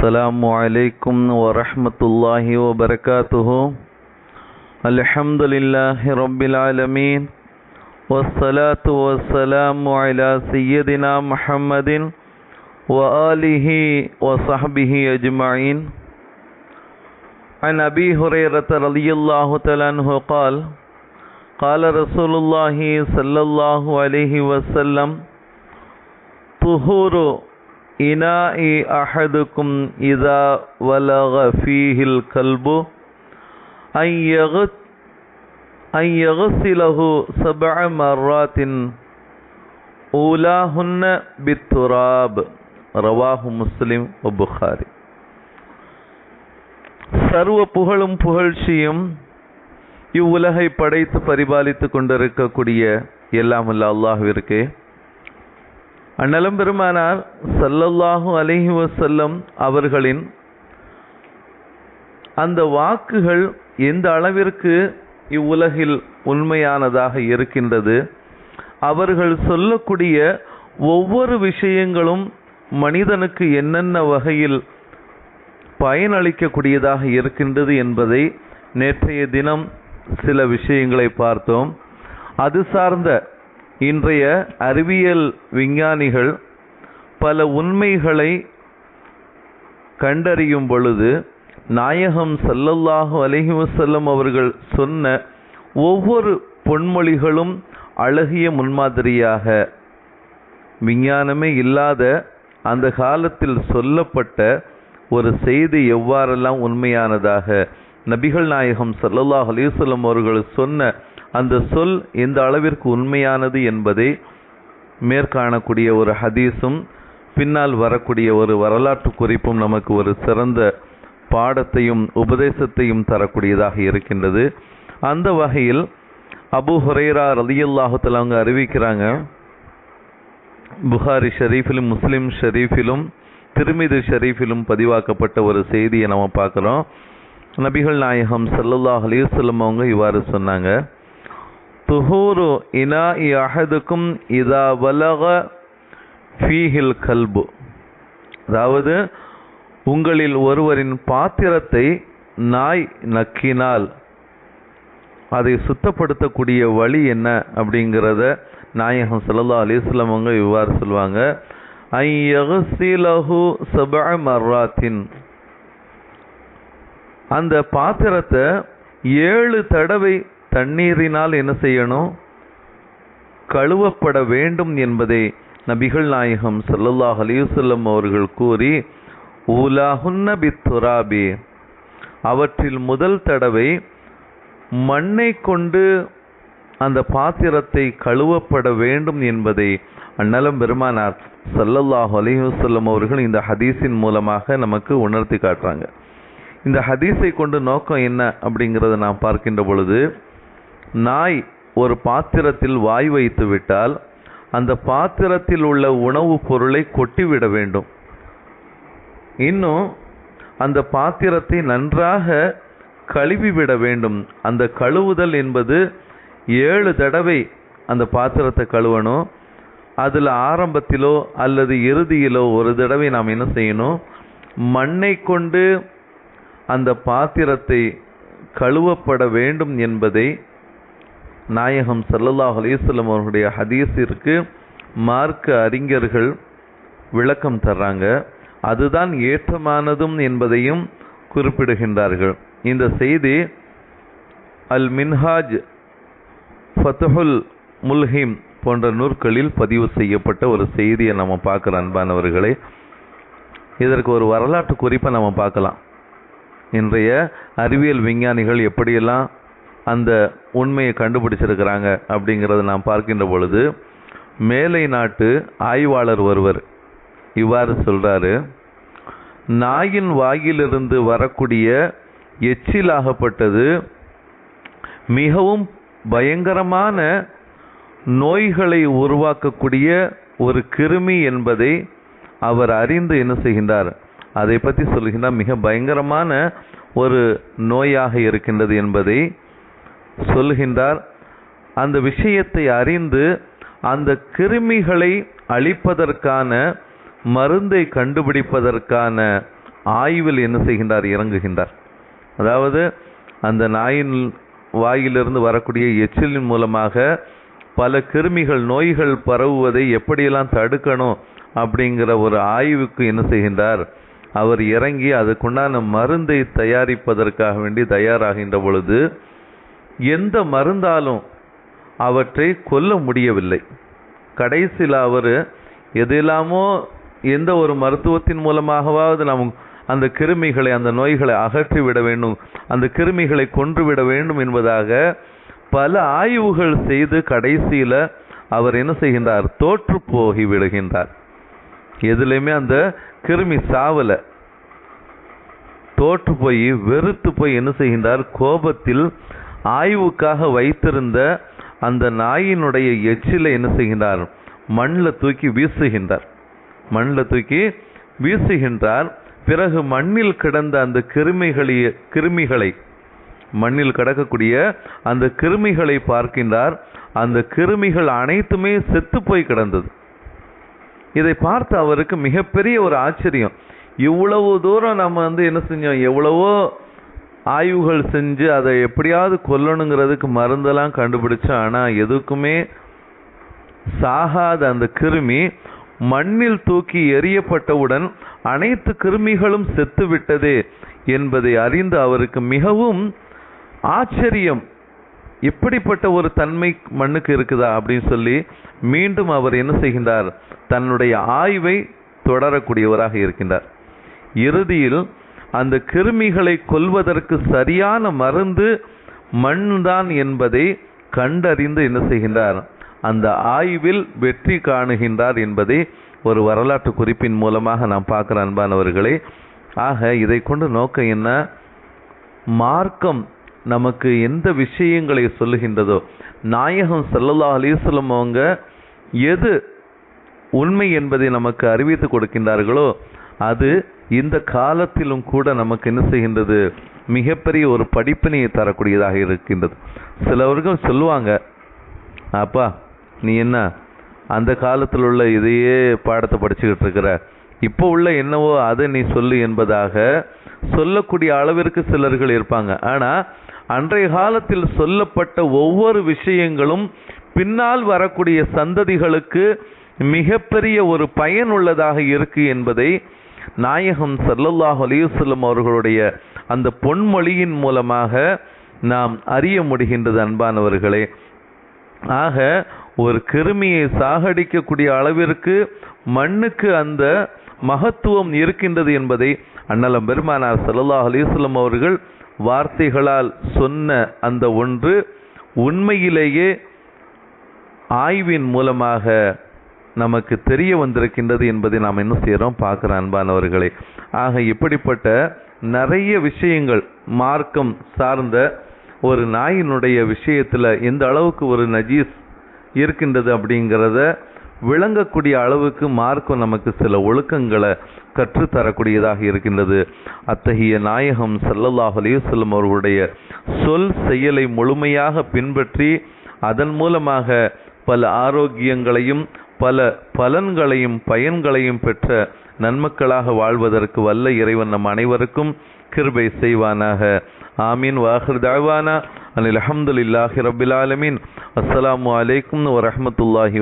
السلام عليكم ورحمة الله وبركاته. الحمد لله رب العالمين والصلاة والسلام على سيدنا محمد وآله وصحبه أجمعين عن أبي هريرة رضي الله تعالى عنه قال قال رسول الله صلى الله عليه وسلم طهور إناء أحدكم إذا ولغ فيه الكلب أن يغت أن يغسله سبع مرات أولاهن بالتراب رواه مسلم وبخاري சர்வ புகழும் புகழ்ச்சியும் இவ்வுலகை படைத்து பரிபாலித்து கொண்டிருக்கக்கூடிய எல்லாம் அல்ல அல்லாஹ்விற்கு அண்ணலும் பெருமானார் சல்லல்லாஹு அலைஹி வசல்லம் அவர்களின் அந்த வாக்குகள் எந்த அளவிற்கு இவ்வுலகில் உண்மையானதாக இருக்கின்றது அவர்கள் சொல்லக்கூடிய ஒவ்வொரு விஷயங்களும் மனிதனுக்கு என்னென்ன வகையில் பயனளிக்கக்கூடியதாக இருக்கின்றது என்பதை நேற்றைய தினம் சில விஷயங்களை பார்த்தோம். அது சார்ந்த இன்றைய அறிவியல் விஞ்ஞானிகள் பல உண்மைகளை கண்டறியும் பொழுது நாயகம் சல்லல்லாஹு அலைஹி வஸல்லம் அவர்கள் சொன்ன ஒவ்வொரு பொன்மொழிகளும் அழகிய முன்மாதிரியாக. விஞ்ஞானமே இல்லாத அந்த காலத்தில் சொல்லப்பட்ட ஒரு செய்தி எவ்வாறெல்லாம் உண்மையானதாக? நபிகள் நாயகம் சல்லல்லாஹ் அலிவசல்லம் அவர்கள் சொன்ன அந்த சொல் எந்த அளவிற்கு உண்மையானது என்பதை மேற்காணக்கூடிய ஒரு ஹதீஸும் பின்னால் வரக்கூடிய ஒரு வரலாற்று குறிப்பும் நமக்கு ஒரு சிறந்த பாடத்தையும் உபதேசத்தையும் தரக்கூடியதாக இருக்கின்றது. அந்த வகையில் அபு ஹுரைரா ரதியுல்லாஹத்தில் அவங்க அறிவிக்கிறாங்க புகாரி ஷெரீஃபிலும் முஸ்லிம் ஷெரீஃபிலும் திருமிது ஷெரீஃபிலும் பதிவாக்கப்பட்ட ஒரு செய்தியை நம்ம பார்க்குறோம். நபிகள் நாயகம் சல்லுல்லாஹ் அலிவல்லம் அவங்க இவ்வாறு சொன்னாங்க துஹூரு இனா அஹதுக்கும் இதா வலக ஃபீஹில் கல்பு. அதாவது உங்களில் ஒருவரின் பாத்திரத்தை நாய் நக்கினால் அதை சுத்தப்படுத்தக்கூடிய வழி என்ன அப்படிங்கிறத நாயகம் சல்லா அலிஸ்லாம் அவங்க இவ்வாறு சொல்லுவாங்க. ஐயகுசிலஹு சப மர்ராத்தின். அந்த பாத்திரத்தை ஏழு தடவை தண்ணீரினால் என்ன செய்யணும்? கழுவப்பட வேண்டும் என்பதை நபிகள் நாயகம் சல்லல்லாஹ் அலிவசல்லம் அவர்கள் கூறி ஊலாஹுன்ன பித்துராபி. அவற்றில் முதல் தடவை மண்ணை கொண்டு அந்த பாத்திரத்தை கழுவப்பட வேண்டும் என்பதை அந்நலம் பெருமானார் சல்லல்லாஹ் அலிஹசல்லம் அவர்கள் இந்த ஹதீஸின் மூலமாக நமக்கு உணர்த்தி காட்டுறாங்க. இந்த ஹதீஸை கொண்டு நோக்கம் என்ன அப்படிங்கிறத நாம் பார்க்கின்ற பொழுது நாய் ஒரு பாத்திரத்தில் வாய் வைத்து விட்டால் அந்த பாத்திரத்தில் உள்ள உணவுப் பொருளை கொட்டிவிட வேண்டும். இன்னும் அந்த பாத்திரத்தை நன்றாக கழுவிவிட வேண்டும். அந்த கழுவுதல் என்பது ஏழு தடவை அந்த பாத்திரத்தை கழுவணும். அதில் ஆரம்பத்திலோ அல்லது இறுதியிலோ ஒரு தடவை நாம் என்ன செய்யணும்? மண்ணை கொண்டு அந்த பாத்திரத்தை கழுவப்பட வேண்டும் என்பதை நாயகம் சல்லல்லாஹ் அலிஸ்லம் அவர்களுடைய ஹதீஸிற்கு மார்க்க அறிஞர்கள் விளக்கம் தர்றாங்க. அதுதான் ஏற்றமானதும் என்பதையும் குறிப்பிடுகின்றார்கள். இந்த செய்தி அல் மின்ஹாஜ் ஃபத்துஹுல் முல்ஹிம் போன்ற நூற்களில் பதிவு செய்யப்பட்ட ஒரு செய்தியை நம்ம பார்க்குற அன்பானவர்களே இதற்கு ஒரு வரலாற்று குறிப்பை நம்ம பார்க்கலாம். இன்றைய அறிவியல் விஞ்ஞானிகள் எப்படியெல்லாம் அந்த உண்மையை கண்டுபிடிச்சிருக்கிறாங்க அப்படிங்கிறத நாம் பார்க்கின்ற பொழுது மேலை நாட்டு ஆய்வாளர் ஒருவர் இவ்வாறு சொல்கிறாரு நாயின் வாயிலிருந்து வரக்கூடிய எச்சிலாகப்பட்டது மிகவும் பயங்கரமான நோய்களை உருவாக்கக்கூடிய ஒரு கிருமி என்பதை அவர் அறிந்து என்ன செய்கின்றார்? அதை பற்றி சொல்கின்றார் மிக பயங்கரமான ஒரு நோயாக இருக்கின்றது என்பதை சொல்கின்றார் அந்த விஷயத்தை அறிந்து அந்த கிருமிகளை அழிப்பதற்கான மருந்தை கண்டுபிடிப்பதற்கான ஆய்வில் என்ன செய்கின்றார்? இறங்குகின்றார். அதாவது அந்த நாயின் வாயிலிருந்து வரக்கூடிய எச்சிலின் மூலமாக பல கிருமிகள் நோய்கள் பரவுவதை எப்படியெல்லாம் தடுக்கணும் அப்படிங்கிற ஒரு ஆய்வுக்கு என்ன செய்கின்றார்? அவர் இறங்கி அதுக்குண்டான மருந்தை தயாரிப்பதற்காக வேண்டி தயாராகின்ற பொழுது எந்த மருந்தாலும் அவற்றை கொல்ல முடியவில்லை. கடைசியில் அவர் எதெல்லாமோ எந்த ஒரு மருத்துவத்தின் மூலமாகவாவது நாம் அந்த கிருமிகளை அந்த நோய்களை அகற்றி விட வேண்டும் அந்த கிருமிகளை கொன்று விட வேண்டும் என்பதாக பல ஆய்வுகள் செய்து கடைசியில் அவர் என்ன செய்கின்றார்? தோற்று போகி விடுகின்றார். எதுலையுமே அந்த கிருமி சாவலை. தோற்று போய் வெறுத்து போய் என்ன செய்கின்றார்? கோபத்தில் ஆய்வுக்காக வைத்திருந்த அந்த நாயினுடைய எச்சிலை என்ன செய்கின்றார்? மண்ணில் தூக்கி வீசுகின்றார். மண்ணில் தூக்கி வீசுகின்றார். பிறகு மண்ணில் கிடந்த அந்த கிருமிகளை கிருமிகளை மண்ணில் கிடக்கக்கூடிய அந்த கிருமிகளை பார்க்கின்றார். அந்த கிருமிகள் அனைத்துமே செத்து போய் கிடந்தது. இதை பார்த்து அவருக்கு மிகப்பெரிய ஒரு ஆச்சரியம். இவ்வளவு தூரம் நம்ம வந்து என்ன செஞ்சோம்? எவ்வளவோ ஆய்வுகள் செஞ்சு அதை எப்படியாவது கொல்லணுங்கிறதுக்கு மருந்தெல்லாம் கண்டுபிடிச்சோம் ஆனால் எதுக்குமே சாகாத அந்த கிருமி மண்ணில் தூக்கி எரியப்பட்டவுடன் அனைத்து கிருமிகளும் செத்துவிட்டதே என்பதை அறிந்து அவருக்கு மிகவும் ஆச்சரியம். இப்படிப்பட்ட ஒரு தன்மை மண்ணுக்கு இருக்குதா அப்படின்னு சொல்லி மீண்டும் அவர் என்ன செய்கின்றார்? தன்னுடைய ஆய்வை தொடரக்கூடியவராக இருக்கின்றார். இறுதியில் அந்த கிருமிகளை கொல்வதற்கு சரியான மருந்து மண்தான் என்பதை கண்டறிந்து என்ன செய்கின்றார்? அந்த ஆய்வில் வெற்றி காணுகின்றார் என்பதை ஒரு வரலாற்று குறிப்பின் மூலமாக நாம் பார்க்குற அன்பானவர்களே. ஆக இதை கொண்டு நோக்கம் என்ன? மார்க்கம் நமக்கு எந்த விஷயங்களை சொல்லுகின்றதோ நாயகம் ஸல்லல்லாஹு அலிஸ்லம் அவங்க எது உண்மை என்பதை நமக்கு அறிவித்து கொடுக்கின்றார்களோ அது இந்த காலத்திலும் கூட நமக்கு என்ன செய்கின்றது? மிகப்பெரிய ஒரு படிப்பினையை தரக்கூடியதாக இருக்கின்றது. சிலவர்கள் சொல்லுவாங்க அப்பா நீ என்ன அந்த காலத்தில் உள்ள இதையே பாடத்தை படிச்சுக்கிட்டு இருக்கிற? இப்போ உள்ள என்னவோ அதை நீ சொல்லு என்பதாக சொல்லக்கூடிய அளவிற்கு சிலர்கள் இருப்பாங்க. ஆனால் அன்றைய காலத்தில் சொல்லப்பட்ட ஒவ்வொரு விஷயங்களும் பின்னால் வரக்கூடிய சந்ததிகளுக்கு மிகப்பெரிய ஒரு பயனுள்ளதாக இருக்கு என்பதை நாயகம் சல்லல்லாஹ் அலைஹி அவர்களுடைய அந்த பொன்மொழியின் மூலமாக நாம் அறிய முடிகின்றது அன்பானவர்களே. ஆக ஒரு கிருமியை சாகடிக்கக்கூடிய அளவிற்கு மண்ணுக்கு அந்த மகத்துவம் இருக்கின்றது என்பதை அண்ணலம் பெருமானார் சல்லல்லாஹ் அலைஹி அவர்கள் வார்த்தைகளால் சொன்ன அந்த ஒன்று உண்மையிலேயே ஆய்வின் மூலமாக நமக்கு தெரிய வந்திருக்கின்றது என்பதை நாம் என்ன செய்கிறோம் பார்க்குற அன்பானவர்களே. ஆக இப்படிப்பட்ட நிறைய விஷயங்கள் மார்க்கம் சார்ந்த ஒரு நாயினுடைய விஷயத்தில் எந்த அளவுக்கு ஒரு நஜீஸ் இருக்கின்றது அப்படிங்கிறத விளங்கக்கூடிய அளவுக்கு மார்க்கம் நமக்கு சில ஒழுக்கங்களை கற்றுத்தரக்கூடியதாக இருக்கின்றது. அத்தகைய நாயகம் ஸல்லல்லாஹு அலையுசல்லம் அவர்களுடைய சொல் செயலை முழுமையாக பின்பற்றி அதன் மூலமாக பல ஆரோக்கியங்களையும் பல பலன்களையும் பயன்களையும் பெற்ற நன்மக்களாக வாழ்வதற்கு வல்ல இறைவன் நம் அனைவருக்கும் கிருபை செய்வானாக. ஆமீன். வாஹிர் தாவானா அனில் அஹமதுல்லாஹி ரபில் ஆலமீன். அஸ்ஸலாமு அலைக்கும் வரஹ்மத்துல்லாஹி